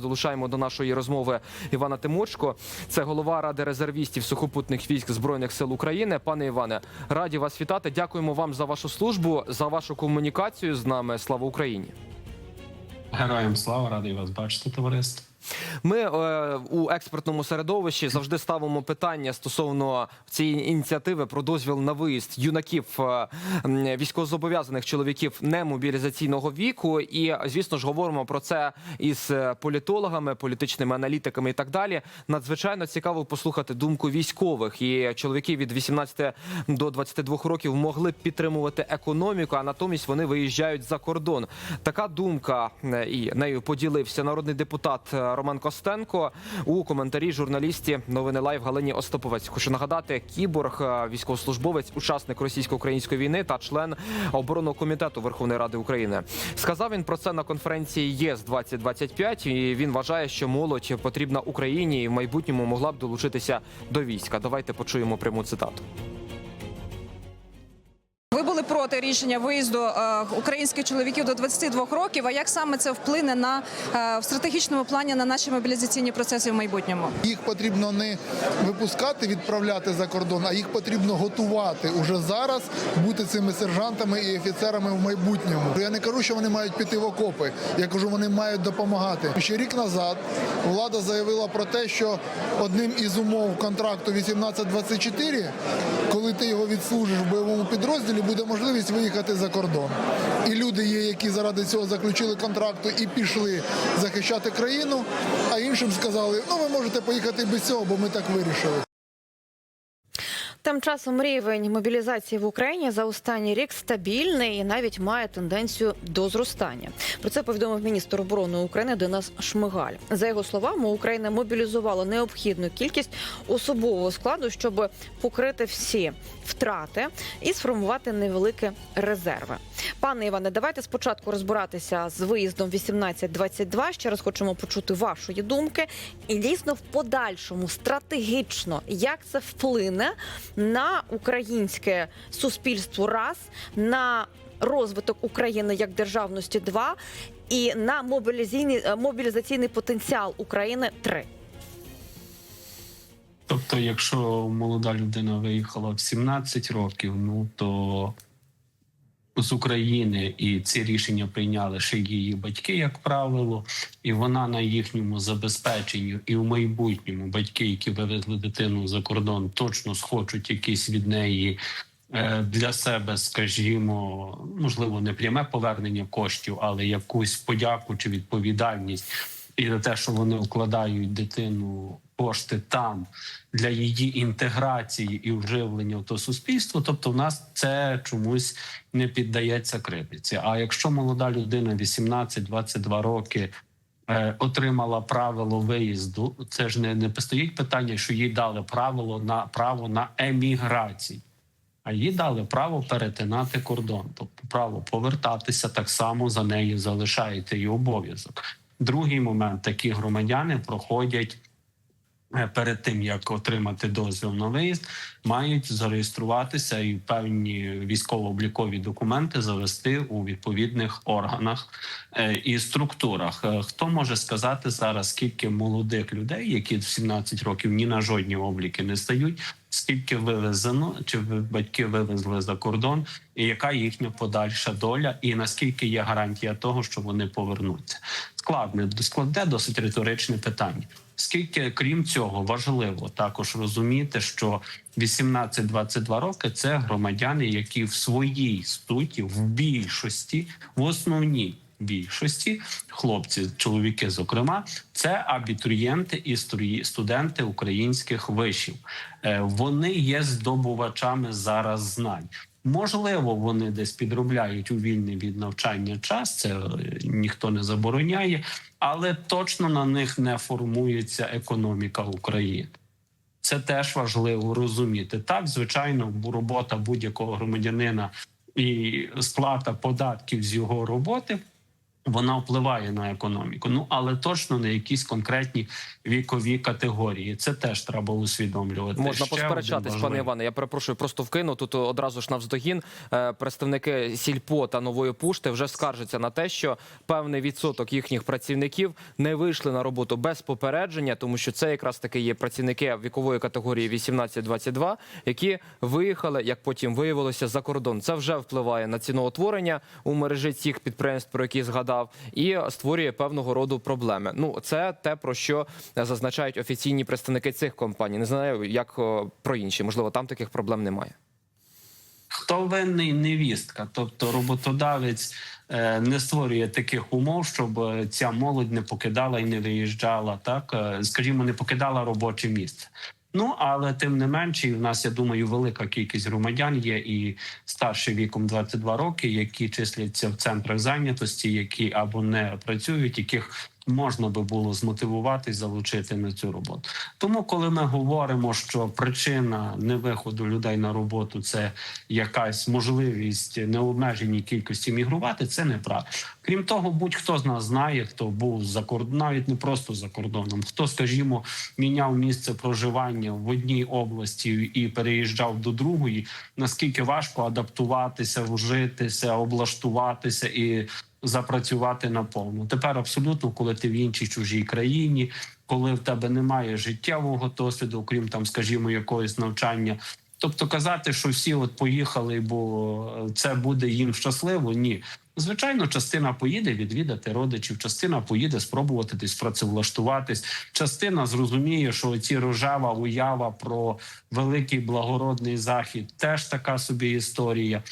Долучаємо до нашої розмови Івана Тимочко. Це голова ради резервістів сухопутних військ збройних сил України. Пане Іване, раді вас вітати. Дякуємо вам за вашу службу, за вашу комунікацію з нами. Слава Україні! Героям слава, радий вас бачити, товариство. Ми е, у експертному середовищі завжди ставимо питання стосовно цієї ініціативи про дозвіл на виїзд юнаків е, військовозобов'язаних чоловіків немобілізаційного віку. І звісно ж говоримо про це із е, політологами, політичними аналітиками і так далі. Надзвичайно цікаво послухати думку військових. І чоловіки від 18 до 22 років могли б підтримувати економіку, а натомість вони виїжджають за кордон. Така думка е, і нею поділився народний депутат е, Роман Костенко у коментарі журналісті новини Лайв Галині Остаповець. Хочу нагадати, кіборг, е, військовослужбовець, учасник російсько-української війни та член оборонного комітету Верховної Ради України. Сказав він про це на конференції ЄС 2025 І він вважає, що молодь потрібна Україні і в майбутньому могла б долучитися до війська. Давайте почуємо пряму цитату. Ви були проти рішення виїзду е, українських чоловіків до 22 років. А як саме це вплине на е, в стратегічному плані на наші мобілізаційні процеси в майбутньому? Їх потрібно не випускати, відправляти за кордон, а їх потрібно готувати уже зараз бути цими сержантами і офіцерами в майбутньому. Я не кажу, що вони мають піти в окопи. Я кажу, вони мають допомагати. Ще рік назад влада заявила про те, що одним із умов контракту 1824, коли ти його відслужиш в бойовому підрозділі, буде можливість виїхати за кордон. І люди є, які заради цього заключили контракту і пішли захищати країну. А іншим сказали, ну ви можете поїхати без цього, бо ми так вирішили. Тим часом рівень мобілізації в Україні за останній рік стабільний і навіть має тенденцію до зростання. Про це повідомив міністр оборони України Денис Шмигаль. За його словами, Україна мобілізувала необхідну кількість особового складу, щоб покрити всі втрати і сформувати невеликі резерви. Пане Іване, давайте спочатку розбиратися з виїздом 1822. Ще раз хочемо почути вашої думки, і дійсно в подальшому стратегічно як це вплине на українське суспільство, раз на розвиток України як державності, два і на мобілізаційний, мобілізаційний потенціал України три. Тобто, якщо молода людина виїхала в 17 років, ну то з України і ці рішення прийняли ще її батьки, як правило, і вона на їхньому забезпеченні, і в майбутньому батьки, які вивезли дитину за кордон, точно схочуть якісь від неї. е, Для себе, скажімо, можливо, не пряме повернення коштів, але якусь подяку чи відповідальність і за те, що вони вкладають дитину кошти там для її інтеграції і вживлення в то суспільство. Тобто, в нас це чомусь не піддається критиці. А якщо молода людина 18-22 роки. е, Отримала правило виїзду. Це ж не, не постоїть питання, що їй дали правило на право на еміграцію, а їй дали право перетинати кордон, тобто право повертатися так само за нею залишаєте і обов'язок. Другий момент такі громадяни проходять перед тим, як отримати дозвіл на виїзд, мають зареєструватися і певні військово-облікові документи завести у відповідних органах е, і структурах. Е, Хто може сказати зараз, скільки молодих людей, які в 17 років ні на жодні обліки не стають, скільки вивезено, чи батьки вивезли за кордон, і яка їхня подальша доля, і наскільки є гарантія того, що вони повернуться? Складне, складне, досить риторичне питання. Скільки, крім цього, важливо також розуміти, що 18-22 роки це громадяни, які в своїй суті, в більшості, в основній більшості, хлопці, чоловіки, зокрема, це абітурієнти і студенти українських вишів. Е, Вони є здобувачами зараз знань. Можливо, вони десь підробляють у вільний від навчання час. Це е, ніхто не забороняє, але точно на них не формується економіка України. Це теж важливо розуміти. Так, звичайно, робота будь-якого громадянина і сплата податків з його роботи Вона впливає на економіку, ну але точно не якісь конкретні вікові категорії. Це теж треба усвідомлювати. Можна Ще посперечатись, пане Іване. Я перепрошую, просто вкину тут одразу ж навздогін. Е, Представники сільпо та нової пушти вже скаржаться на те, що певний відсоток їхніх працівників не вийшли на роботу без попередження, тому що це якраз таки є працівники вікової категорії 18-22, які виїхали, як потім виявилося, за кордон. Це вже впливає на ціноутворення у мережі цих підприємств, про які згадав, і створює певного роду проблеми. Ну це те про що зазначають офіційні представники цих компаній. Не знаю, як про інші. Можливо, там таких проблем немає. Хто винний невістка, тобто роботодавець е, не створює таких умов, щоб е, ця молодь не покидала і не виїжджала, так е, скажімо, не покидала робоче місце. Ну але тим не менше, і в нас я думаю, велика кількість громадян є і старші віком 22 роки, які числяться в центрах зайнятості, які або не працюють, яких можна би було змотивувати і залучити на цю роботу. Тому, коли ми говоримо, що причина невиходу людей на роботу це якась можливість необмеженій кількості мігрувати, це неправда. Крім того, будь-хто з нас знає, хто був за кордоном, навіть не просто за кордоном, хто, скажімо, міняв місце проживання в одній області і переїжджав до другої, наскільки важко адаптуватися, вжитися, облаштуватися і запрацювати наповну. Тепер абсолютно, коли ти в іншій чужій країні, коли в тебе немає життєвого досвіду, окрім там, скажімо, якогось навчання. Тобто казати, що всі от поїхали, бо це буде їм щасливо. Ні, звичайно, частина поїде відвідати родичів, частина поїде спробувати десь працевлаштуватись. Частина зрозуміє, що ці рожева уява про великий благородний захід теж така собі історія.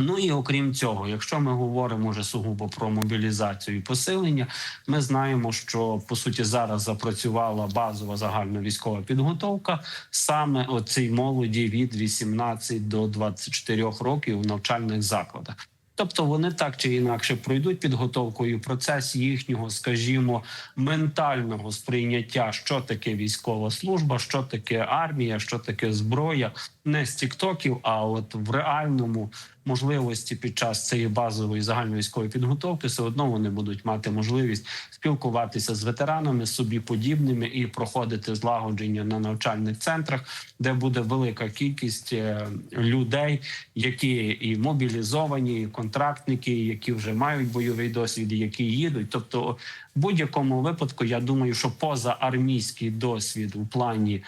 Ну і окрім цього, якщо ми говоримо вже сугубо про мобілізацію і посилення, ми знаємо, що по суті зараз запрацювала базова загальна військова підготовка саме оцій молоді від 18 до 24 років у навчальних закладах. Тобто вони так чи інакше пройдуть підготовку і процес їхнього, скажімо, ментального сприйняття, що таке військова служба, що таке армія, що таке зброя, не з тіктоків, а от в реальному можливості під час цієї базової загальновійськової підготовки все одно вони будуть мати можливість спілкуватися з ветеранами собі подібними і проходити злагодження на навчальних центрах, де буде велика кількість е, людей, які і мобілізовані, і контрактники, які вже мають бойовий досвід, які їдуть. Тобто, в будь-якому випадку, я думаю, що поза армійський досвід у плані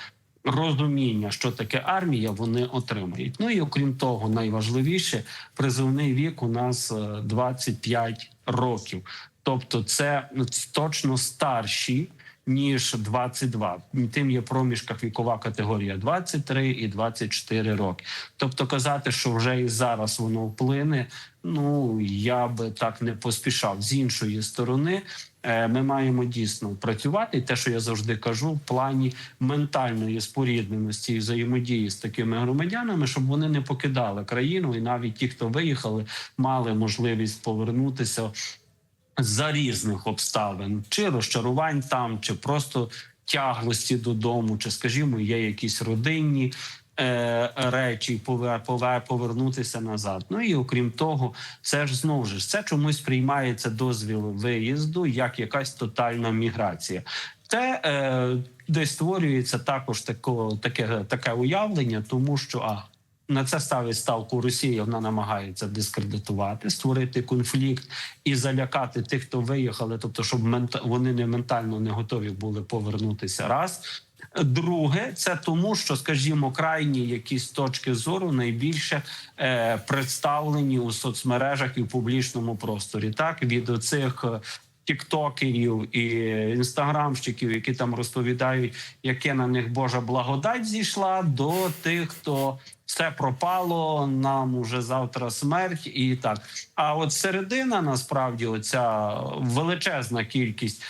розуміння, що таке армія, вони отримають. Ну і окрім того, найважливіше призовний вік у нас е, 25 років. Тобто, це точно старші. Ніж 22. Тим є проміжках вікова категорія 23 і 24 роки. Тобто казати, що вже і зараз воно вплине. Ну я би так не поспішав. З іншої сторони, е, ми маємо дійсно працювати. Те, що я завжди кажу, в плані ментальної спорідненості і взаємодії з такими громадянами, щоб вони не покидали країну, і навіть ті, хто виїхали, мали можливість повернутися за різних обставин, чи розчарувань там, чи просто тяглості додому, чи, скажімо, є якісь родинні. е, Речі повер, повер, повернутися назад. Ну і окрім того, це ж знову ж це чомусь приймається дозвіл виїзду як якась тотальна міграція. Це е, десь створюється також тако, таке, таке уявлення, тому що а на це ставить ставку Росія. Вона намагається дискредитувати, створити конфлікт і залякати тих, хто виїхали, тобто, щоб вони не ментально не готові були повернутися. Раз друге, це тому, що, скажімо, крайні якісь точки зору найбільше е, представлені у соцмережах і в публічному просторі. Так від оцих. е, Тіктокерів і інстаграмщиків, які там розповідають, яке на них Божа благодать зійшла, до тих, хто все пропало, нам уже завтра смерть, і так. А от середина насправді оця величезна кількість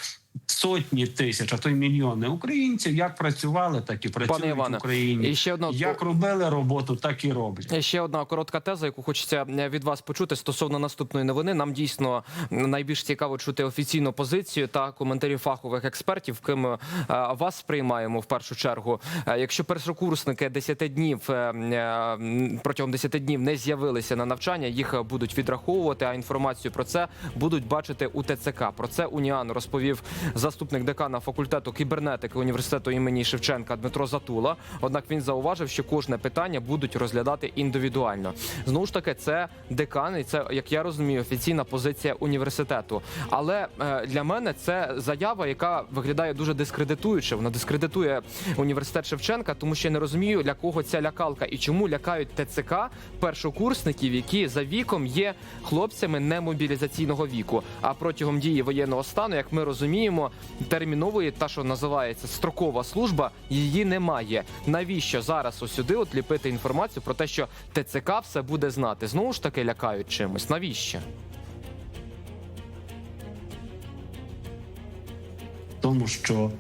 сотні тисяч, а то й мільйони українців як працювали, так і працюють Іване, в Україні. і ще одна- як робили роботу, так і роблять. І Ще одна коротка теза, яку хочеться е, від вас почути стосовно наступної новини. Нам дійсно найбільш цікаво чути офіційну позицію та коментарі фахових експертів, ким е, вас сприймаємо в першу чергу. Е, Якщо першокурсники 10 днів протягом 10 днів не з'явилися на навчання, їх будуть відраховувати. А інформацію про це будуть бачити у ТЦК. Про це Уніан розповів заступник декана факультету кібернетики університету імені Шевченка Дмитро Затула. Однак він зауважив, що кожне питання будуть розглядати індивідуально. Знову ж таки, це декан, і це як я розумію, офіційна позиція університету. Але е, для мене це заява, яка виглядає дуже дискредитуюче. Вона дискредитує університет Шевченка, тому що я не розумію, для кого ця лякалка і чому лякають ТЦК першокурсників, які за віком є хлопцями немобілізаційного віку. А протягом дії воєнного стану, як ми розуміємо, термінової та що називається строкова служба, її немає. Навіщо зараз ось сюди от ліпити інформацію про те, що ТЦК все буде знати? Знову ж таки лякають чимось. Навіщо? тому що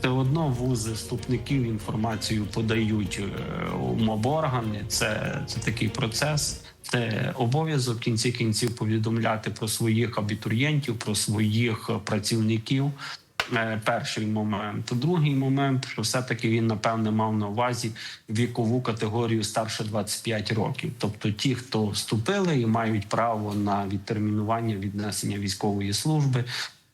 все одно вузи вступників інформацію подають е, моборгани. Це, це такий процес. Це обов'язок в кінці кінців повідомляти про своїх абітурієнтів, про своїх працівників. Е, Перший момент, другий момент, що все-таки він напевне мав на увазі вікову категорію старше 25 років, тобто ті, хто вступили і мають право на відтермінування віднесення військової служби,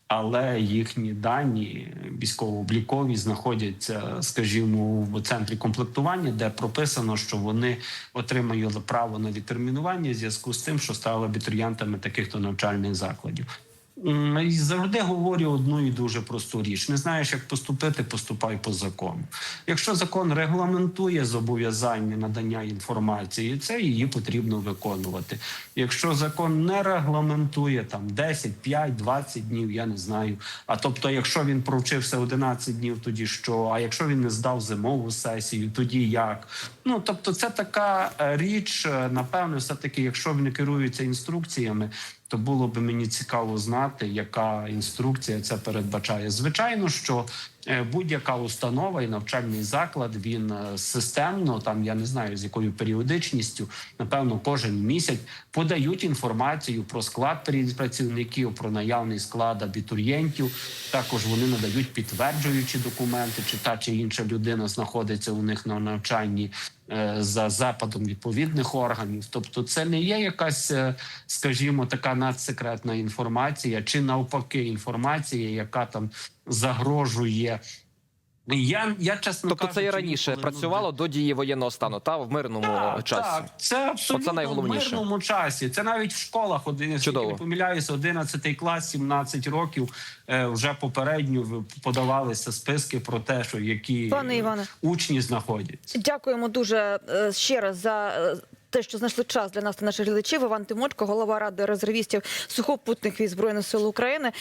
але їхні дані військово-облікові знаходяться, скажімо, в центрі комплектування, де прописано, що вони отримали право на відтермінування в зв'язку з тим, що стали абітурієнтами таких то навчальних закладів. Завжди говорю одну і дуже просту річ: не знаєш, як поступити, поступай по закону. Якщо закон регламентує зобов'язання надання інформації, це її потрібно виконувати. Якщо закон не регламентує там 10, 5, 20 днів, я не знаю. А тобто, якщо він провчився 11 днів, тоді що? А якщо він не здав зимову сесію, тоді як? Ну тобто, це така е, річ, е, напевно, все таки, якщо вони керуються інструкціями. То було би мені цікаво знати, яка інструкція це передбачає. Звичайно, що будь-яка установа і навчальний заклад він е, системно, там я не знаю з якою періодичністю, напевно, кожен місяць подають інформацію про склад працівників, про наявний склад абітурієнтів. Також вони надають підтверджуючі документи, чи та чи інша людина знаходиться у них на навчанні е, за западом відповідних органів. Тобто, це не є якась, е, скажімо, така надсекретна інформація, чи навпаки, інформація, яка там загрожує. Я, я чесно Тобто це і кажучи, раніше інколи, ну, працювало до дії воєнного стану, та в мирному так, часі. Так, це абсолютно найголовніше. в мирному часі. Це навіть в школах один не помиляюся, 11 клас, 17 років е, вже попередньо в- подавалися списки про те, що які Пане е, Іване. учні знаходяться. Дякуємо дуже е, ще раз за. е, Те, що знайшли час для нас та наших глядачів, Іван Тимочко, голова ради резервістів сухопутних військ збройних сил України.